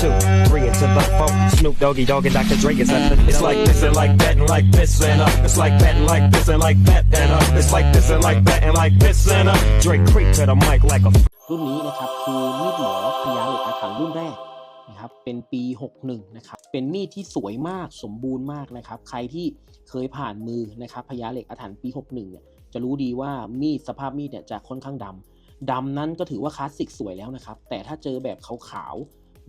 two, three into the four. Snoop Doggy Dogg and Dr. Dre is at the It's like this and like that and like this and uh. It's like that and like this and like that and uh. It's like this and like that and like this and uh. Dre creep to the mic like a รุ่นนี้นะครับคือมีดหมอพญาเหล็กอาถรรพ์รุ่นแรกนะครับเป็นปี 61 นะครับ เป็นมีดที่สวยมากสมบูรณ์มากนะครับ ใครที่เคยผ่านมือนะครับพญาเหล็กอาถรรพ์ปี 61 เนี่ยจะรู้ดีว่ามีดสภาพมีดเนี่ยจะค่อนข้างดำดำนั้นก็ถือว่าคลาสสิกสวยแล้วนะครับ แต่ถ้าเจอแบบขาว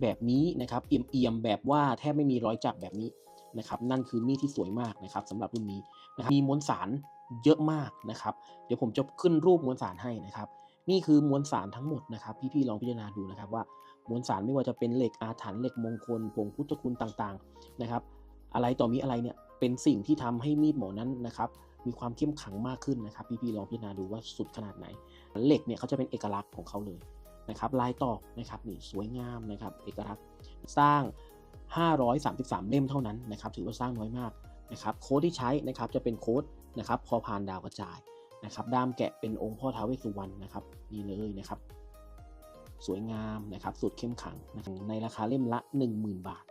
แบบนี้นะครับเอี่ยมๆแบบว่าแทบไม่มีรอยจับแบบนี้นะครับนั่นคือมีดที่สวยมากนะครับสำหรับรุ่นนี้นะครับมีมวลสารเยอะมากนะครับ เดี๋ยวผมจะขึ้นรูปมวลสารให้นะครับ นี่คือมวลสารทั้งหมดนะครับ พี่ๆลองพิจารณาดูนะครับว่ามวลสารไม่ว่าจะเป็นเหล็กอาถรรพ์เหล็กมงคลผงพุทธคุณต่างๆนะครับ อะไรต่อมีอะไรเนี่ยเป็นสิ่งที่ทำให้มีดหมอนั้นนะครับ มีความเข้มขังมากขึ้นนะครับ พี่ๆลองพิจารณาดูว่าสุดขนาดไหน เหล็กเนี่ยเขาจะเป็นเอกลักษณ์ของเขาเลย นะครับลายตอกนะครับนี่สวยงามนะครับเอกลักษณ์สร้าง 533 เล่มเท่านั้นนะครับถือว่าสร้างน้อยมากนะครับโค้ดที่ใช้นะครับจะเป็นโค้ดนะครับพอพานดาวกระจายนะครับด้ามแกะเป็นองค์พ่อท้าวเวสสุวรรณนะครับนี่เลยนะครับ สวยงามนะครับสุดเข้มขังนในราคาเล่มละ 10,000 บาท